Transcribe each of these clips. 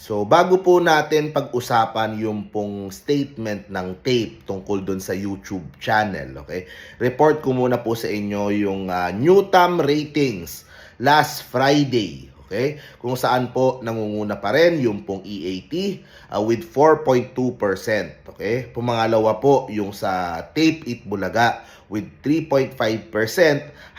So, bago po natin pag-usapan yung pong statement ng tape tungkol dun sa YouTube channel, okay? Report ko muna po sa inyo yung uh, Newtam ratings last Friday, okay? Kung saan po nangunguna pa rin yung pong EAT uh, with 4.2%, okay? Pumangalawa po yung sa Tape It Bulaga with 3.5%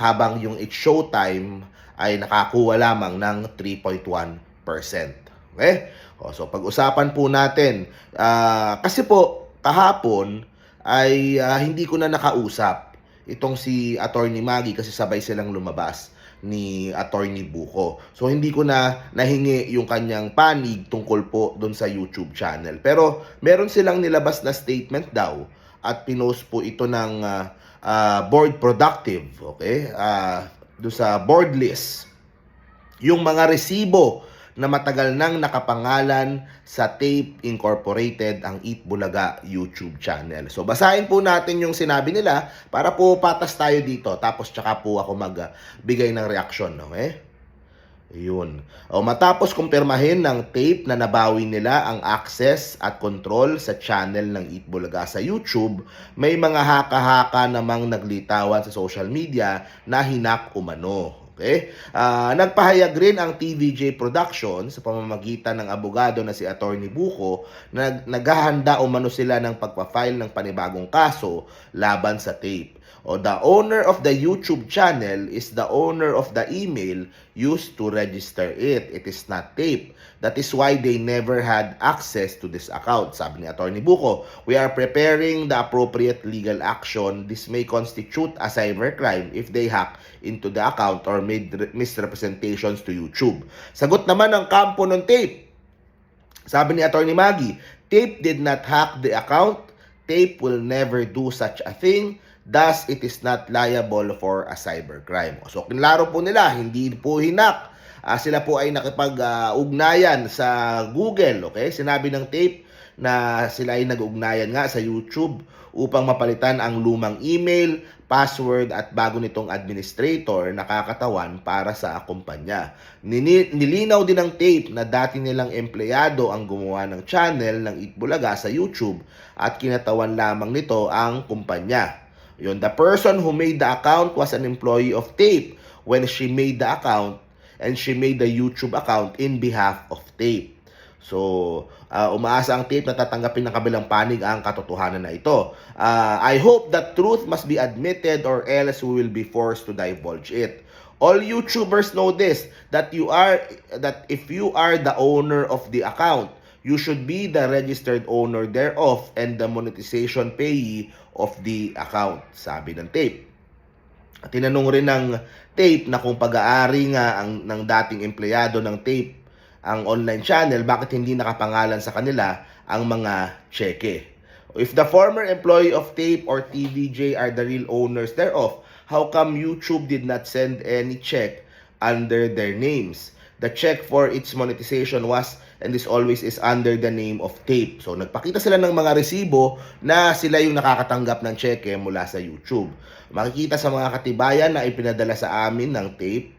habang yung It's Showtime ay nakakuha lamang ng 3.1%. Okay? O, so pag-usapan po natin. ah, kasi po, kahapon ay ah, hindi ko na nakausap itong si Attorney Maggie kasi sabay silang lumabas ni Attorney Buko. So hindi ko na nahingi yung kanyang panig tungkol po doon sa YouTube channel. Pero meron silang nilabas na statement daw at pinost po ito ng ah, ah, board productive, okay? Ah, doon sa board list yung mga resibo na matagal nang nakapangalan sa Tape Incorporated ang Eat Bulaga YouTube channel. So basahin po natin yung sinabi nila para po patas tayo dito tapos tsaka po ako magbigay ng reaksyon, okay? Yun. O matapos kumpirmahin ng tape na nabawi nila ang access at control sa channel ng Eat Bulaga sa YouTube, may mga haka-haka namang naglitawan sa social media na hinak umano. Okay? Ah, nagpahayag rin ang TVJ Production sa pamamagitan ng abogado na si Attorney Buko na nag- naghahanda umano sila ng pagpa-file ng panibagong kaso laban sa tape. O the owner of the YouTube channel is the owner of the email used to register it. It is not tape. That is why they never had access to this account. Sabi ni Attorney Buko, we are preparing the appropriate legal action. This may constitute a cybercrime if they hack into the account or made re- misrepresentations to YouTube. Sagot naman ng kampo ng tape. Sabi ni Attorney Maggie, Tape did not hack the account. Tape will never do such a thing. Thus, it is not liable for a cybercrime. So, kinlaro po nila, hindi po hinak. Ah, sila po ay nakipag-ugnayan sa Google, okay? Sinabi ng tape na sila ay nag-ugnayan nga sa YouTube upang mapalitan ang lumang email, password at bago nitong administrator na kakatawan para sa kumpanya. Nilinaw din ng tape na dati nilang empleyado ang gumawa ng channel ng Itbulaga sa YouTube at kinatawan lamang nito ang kumpanya. Yun, the person who made the account was an employee of Tape when she made the account and she made the YouTube account in behalf of Tape. So, uh, umaasa ang Tape na tatanggapin ng kabilang panig ang katotohanan na ito. Uh, I hope that truth must be admitted or else we will be forced to divulge it. All YouTubers know this that you are that if you are the owner of the account, you should be the registered owner thereof and the monetization payee of the account, sabi ng tape. At tinanong rin ng tape na kung pag-aari nga ang, ng dating empleyado ng tape ang online channel, bakit hindi nakapangalan sa kanila ang mga cheque. If the former employee of tape or TVJ are the real owners thereof, how come YouTube did not send any check under their names? The check for its monetization was and this always is under the name of tape. So nagpakita sila ng mga resibo na sila yung nakakatanggap ng cheque mula sa YouTube. Makikita sa mga katibayan na ipinadala sa amin ng tape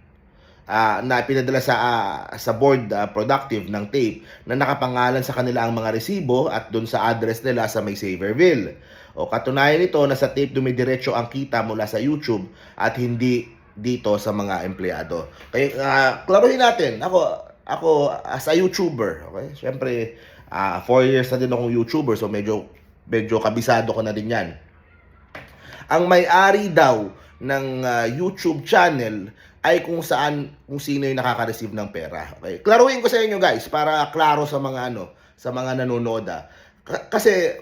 ah, na pinadala sa ah, sa board ah, productive ng tape na nakapangalan sa kanila ang mga resibo at doon sa address nila sa may Saverville. O katunayan nito na sa tape dumidiretso ang kita mula sa YouTube at hindi dito sa mga empleyado. Kaya uh, klaruhin natin, ako ako as a YouTuber, okay? Syempre, 4 years na din akong YouTuber so medyo medyo kabisado ko na din 'yan ang may-ari daw ng ah, YouTube channel ay kung saan kung sino yung nakaka-receive ng pera. Okay? Klaruhin ko sa inyo guys para klaro sa mga ano, sa mga nanonood. ah. Kasi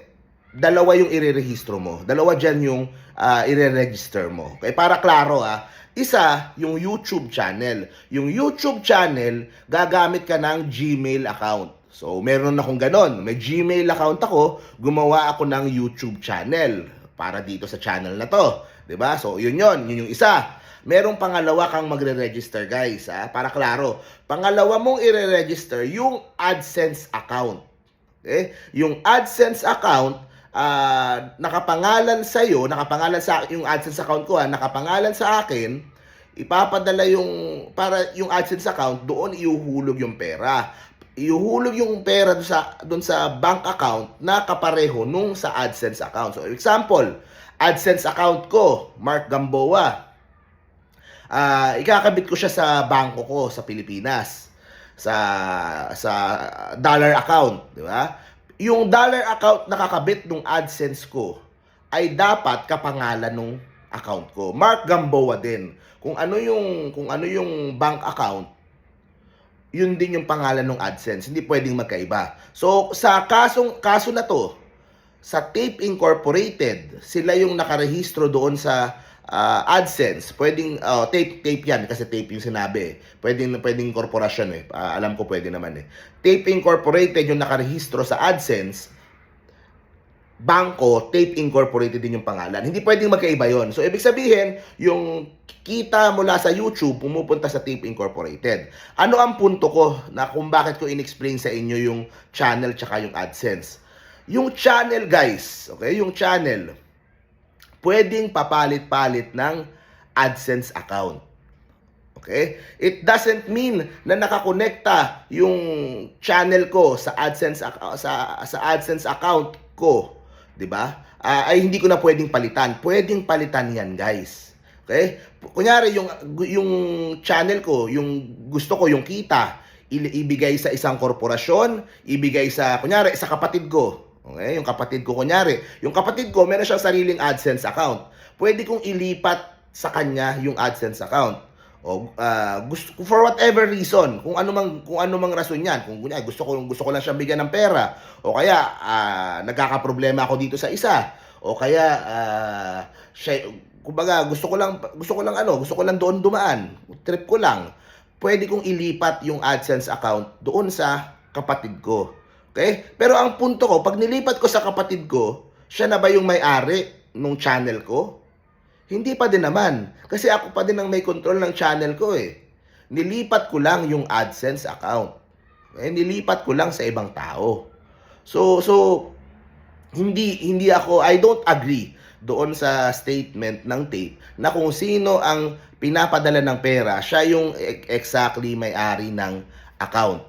dalawa yung irerehistro mo. Dalawa diyan yung ah, ire-register mo. Okay? Para klaro ah. Isa, yung YouTube channel. Yung YouTube channel, gagamit ka ng Gmail account. So, meron akong ganon. May Gmail account ako, gumawa ako ng YouTube channel para dito sa channel na to. ba? So, yun yun. Yun yung isa. Merong pangalawa kang magre-register, guys. Ha? Para klaro. Pangalawa mong ire-register yung AdSense account. Okay? Yung AdSense account, ah, nakapangalan sa iyo, nakapangalan sa yung AdSense account ko ha, nakapangalan sa akin, ipapadala yung para yung AdSense account doon iuhulog yung pera. ihuhulog yung pera doon sa doon sa bank account na kapareho nung sa AdSense account. So example, AdSense account ko, Mark Gamboa. Ah, ikakabit ko siya sa bangko ko sa Pilipinas. Sa sa dollar account, di ba? Yung dollar account na kakabit ng AdSense ko ay dapat kapangalan nung account ko. Mark Gamboa din. Kung ano yung kung ano yung bank account, yun din yung pangalan ng AdSense. Hindi pwedeng magkaiba. So, sa kasong, kaso na to, sa Tape Incorporated, sila yung nakarehistro doon sa ah, AdSense. Pwedeng, oh, tape, tape yan, kasi tape yung sinabi. eh. Pwedeng, pwedeng korporasyon eh. Ah, alam ko pwede naman eh. Tape Incorporated yung nakarehistro sa AdSense, Bangko, Tape Incorporated din yung pangalan. Hindi pwedeng magkaiba yon. So, ibig sabihin, yung kita mula sa YouTube, pumupunta sa Tape Incorporated. Ano ang punto ko na kung bakit ko in-explain sa inyo yung channel tsaka yung AdSense? Yung channel, guys, okay, yung channel, pwedeng papalit-palit ng AdSense account. Okay? It doesn't mean na nakakonekta yung channel ko sa AdSense sa sa AdSense account ko, 'di ba? Ah, ay hindi ko na pwedeng palitan. Pwedeng palitan 'yan, guys. Okay? Kunyari yung yung channel ko, yung gusto ko yung kita, ibigay sa isang korporasyon, ibigay sa kunyari sa kapatid ko. Okay? Yung kapatid ko kunyari, yung kapatid ko meron siyang sariling AdSense account. Pwede kong ilipat sa kanya yung AdSense account o ah, gusto for whatever reason kung ano mang kung ano mang rason niyan kung kunya gusto ko gusto ko lang siyang bigyan ng pera o kaya ah, nagkakaproblema ako dito sa isa o kaya ah, siya kumbaga gusto ko lang gusto ko lang ano gusto ko lang doon dumaan trip ko lang pwede kong ilipat yung AdSense account doon sa kapatid ko okay pero ang punto ko pag nilipat ko sa kapatid ko siya na ba yung may-ari nung channel ko hindi pa din naman. Kasi ako pa din ang may control ng channel ko eh. Nilipat ko lang yung AdSense account. Eh, nilipat ko lang sa ibang tao. So, so, hindi, hindi ako, I don't agree doon sa statement ng tape na kung sino ang pinapadala ng pera, siya yung e- exactly may-ari ng account.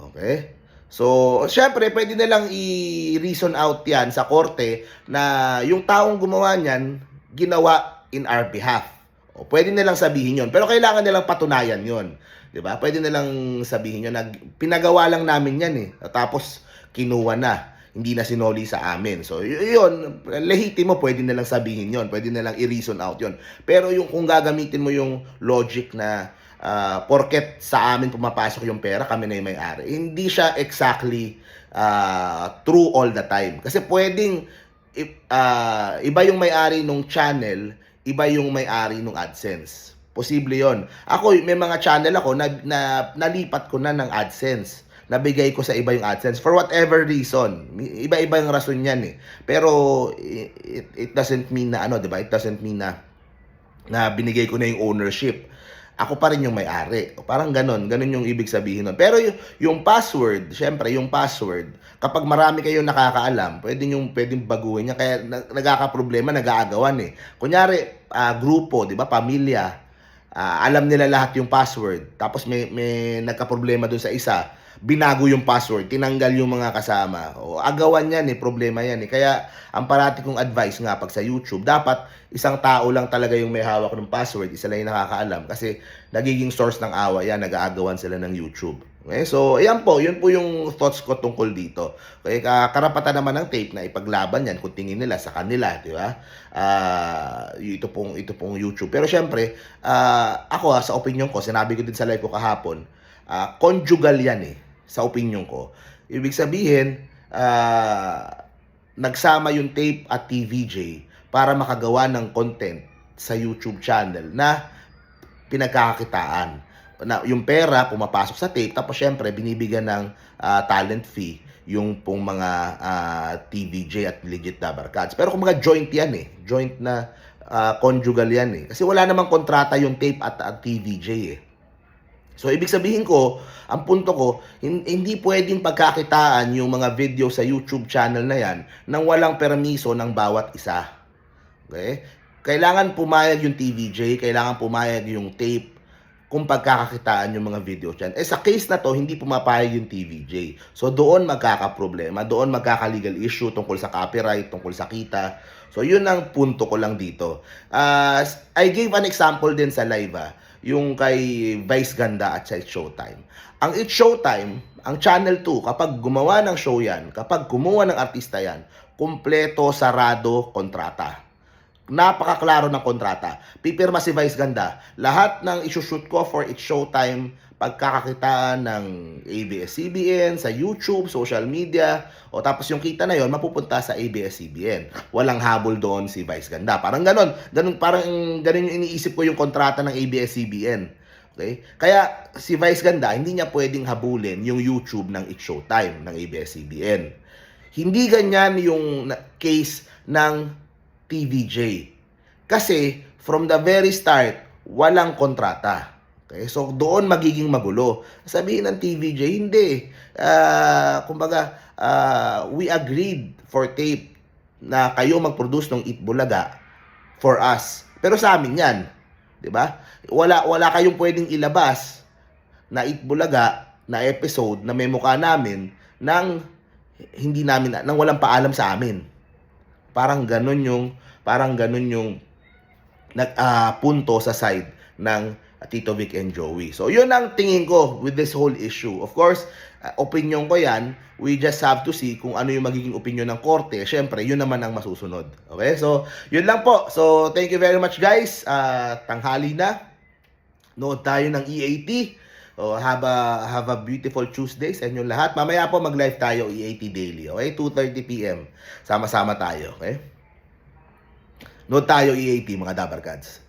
Okay? So, syempre, pwede na lang i-reason out yan sa korte na yung taong gumawa niyan, ginawa in our behalf. O, pwede nilang sabihin yon Pero kailangan nilang patunayan yon 'Di ba? Pwede nilang sabihin yon na pinagawa lang namin yan eh. Tapos, kinuha na. Hindi na sinoli sa amin. So, yun, lehitimo, pwede nilang sabihin yon Pwede nilang i-reason out yon Pero yung kung gagamitin mo yung logic na ah, porket sa amin pumapasok yung pera, kami na yung may-ari. Hindi siya exactly ah, true all the time. Kasi pwedeng ah, iba yung may-ari nung channel, iba yung may-ari nung AdSense. Posible yon. Ako, may mga channel ako na, na nalipat ko na ng AdSense. Nabigay ko sa iba yung AdSense for whatever reason. Iba-iba yung rason yan eh. Pero it, it doesn't mean na ano, 'di ba? It doesn't mean na na binigay ko na yung ownership. Ako pa rin yung may-ari. O, Parang ganon. Ganon yung ibig sabihin nun. Pero yung, yung password, syempre, yung password, kapag marami kayong nakakaalam, pwede yung pwedeng baguhin niya. Kaya nag- nagkakaproblema, nag-aagawan eh. Kunyari, ah, grupo, di ba, pamilya, ah, alam nila lahat yung password. Tapos may, may nagka-problema dun sa isa, binago yung password, tinanggal yung mga kasama. O, agawan yan eh, problema yan eh. Kaya, ang parati kong advice nga pag sa YouTube, dapat isang tao lang talaga yung may hawak ng password, isa lang yung nakakaalam. Kasi, nagiging source ng awa yan, nag-aagawan sila ng YouTube. Okay, so, ayan po, yun po yung thoughts ko tungkol dito. Okay, ka- karapatan naman ng tape na ipaglaban yan kung tingin nila sa kanila, di ba? Ah, ito pong ito pong YouTube. Pero syempre, ah, ako ah, sa opinion ko, sinabi ko din sa live ko kahapon, ah, conjugal yan eh, sa opinion ko. Ibig sabihin, ah, nagsama yung tape at TVJ para makagawa ng content sa YouTube channel na pinagkakakitaan na yung pera pumapasok sa tape tapos syempre binibigyan ng ah, talent fee yung pong mga ah, TVJ at legit na barkads. Pero kung mga joint yan eh. Joint na ah, conjugal yan eh. Kasi wala namang kontrata yung tape at, at TVJ eh. So, ibig sabihin ko, ang punto ko, hin- hindi pwedeng pagkakitaan yung mga video sa YouTube channel na yan nang walang permiso ng bawat isa. Okay? Kailangan pumayag yung TVJ, kailangan pumayag yung tape kung pagkakakitaan yung mga video dyan. Eh sa case na to, hindi pumapayag yung TVJ. So doon magkakaproblema, doon magkaka-legal issue tungkol sa copyright, tungkol sa kita. So yun ang punto ko lang dito. Uh, I gave an example din sa live ah, yung kay Vice Ganda at sa It's Showtime. Ang It's Showtime, ang Channel 2, kapag gumawa ng show yan, kapag kumuha ng artista yan, kumpleto, sarado, kontrata napakaklaro ng kontrata. Pipirma si Vice Ganda. Lahat ng isushoot ko for its showtime, pagkakakitaan ng ABS-CBN, sa YouTube, social media, o tapos yung kita na yon mapupunta sa ABS-CBN. Walang habol doon si Vice Ganda. Parang ganon. ganon parang ganon yung iniisip ko yung kontrata ng ABS-CBN. Okay? Kaya si Vice Ganda, hindi niya pwedeng habulin yung YouTube ng It's Showtime ng ABS-CBN. Hindi ganyan yung case ng TVJ. Kasi from the very start, walang kontrata. Okay? So doon magiging magulo. Sabihin ng TVJ, hindi. Ah, kumbaga, ah, we agreed for tape na kayo mag-produce ng Itbulaga for us. Pero sa amin 'yan. 'Di ba? Wala wala kayong pwedeng ilabas na Itbulaga na episode na may mukha namin nang hindi namin nang walang paalam sa amin. Parang ganun yung parang ganun yung nag ah, punto sa side ng Tito Vic and Joey. So, yun ang tingin ko with this whole issue. Of course, ah, opinion ko yan. We just have to see kung ano yung magiging opinion ng korte. Siyempre, yun naman ang masusunod. Okay? So, yun lang po. So, thank you very much guys. Ah, tanghali na. Nood tayo ng EAT. So, have a, have a beautiful Tuesday sa inyong lahat. Mamaya po mag-live tayo EAT daily. Okay? 2.30 p.m. Sama-sama tayo. Okay? Nood tayo EAT mga Dabarkads.